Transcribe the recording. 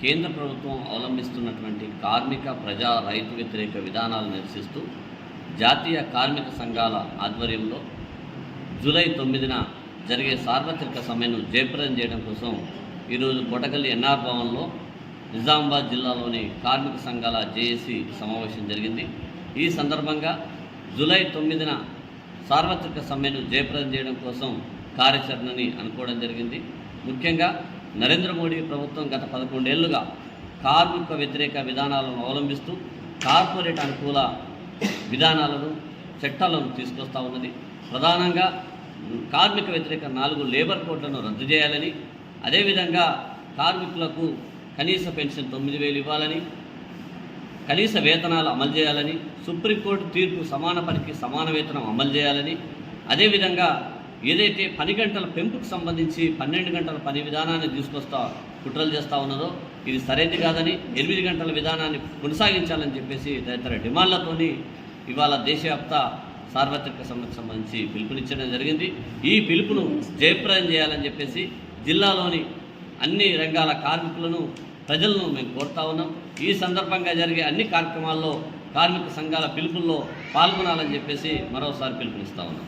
కేంద్ర ప్రభుత్వం అవలంబిస్తున్నటువంటి కార్మిక ప్రజా రైతు వ్యతిరేక విధానాలు నిరసిస్తూ జాతీయ కార్మిక సంఘాల ఆధ్వర్యంలో జూలై తొమ్మిదిన జరిగే సార్వత్రిక సమ్మెను జయప్రదం చేయడం కోసం ఈరోజు కొటగల్లి ఎన్ఆర్ భవన్లో నిజామాబాద్ జిల్లాలోని కార్మిక సంఘాల జేఏసీ సమావేశం జరిగింది. ఈ సందర్భంగా జూలై తొమ్మిదిన సార్వత్రిక సమ్మెను జయప్రదం చేయడం కోసం కార్యాచరణని అనుకోవడం జరిగింది. ముఖ్యంగా నరేంద్ర మోడీ ప్రభుత్వం గత పదకొండేళ్ళుగా కార్మిక వ్యతిరేక విధానాలను అవలంబిస్తూ కార్పొరేట్ అనుకూల విధానాలను చట్టాలను తీసుకొస్తా ఉన్నది. ప్రధానంగా కార్మిక వ్యతిరేక నాలుగు లేబర్ కోడ్లను రద్దు చేయాలని అదేవిధంగా కార్మికులకు కనీస పెన్షన్ తొమ్మిది వేలు ఇవ్వాలని కనీస వేతనాలు అమలు చేయాలని సుప్రీంకోర్టు తీర్పు సమాన పనికి సమాన వేతనం అమలు చేయాలని అదేవిధంగా ఏదైతే పని గంటల పెంపుకు సంబంధించి పన్నెండు గంటల పని విధానాన్ని తీసుకొస్తా కుట్రలు చేస్తూ ఉన్నదో ఇది సరైనది కాదని ఎనిమిది గంటల విధానాన్ని కొనసాగించాలని చెప్పేసి తదితర డిమాండ్లతోని ఇవాళ దేశవ్యాప్త సార్వత్రిక సమ్మెకు సంబంధించి పిలుపునిచ్చడం జరిగింది. ఈ పిలుపును జయప్రదం చేయాలని చెప్పేసి జిల్లాలోని అన్ని రంగాల కార్మికులను ప్రజలను మేము కోరుతా ఉన్నాం. ఈ సందర్భంగా జరిగే అన్ని కార్యక్రమాల్లో కార్మిక సంఘాల పిలుపుల్లో పాల్గొనాలని చెప్పేసి మరోసారి పిలుపునిస్తా ఉన్నాం.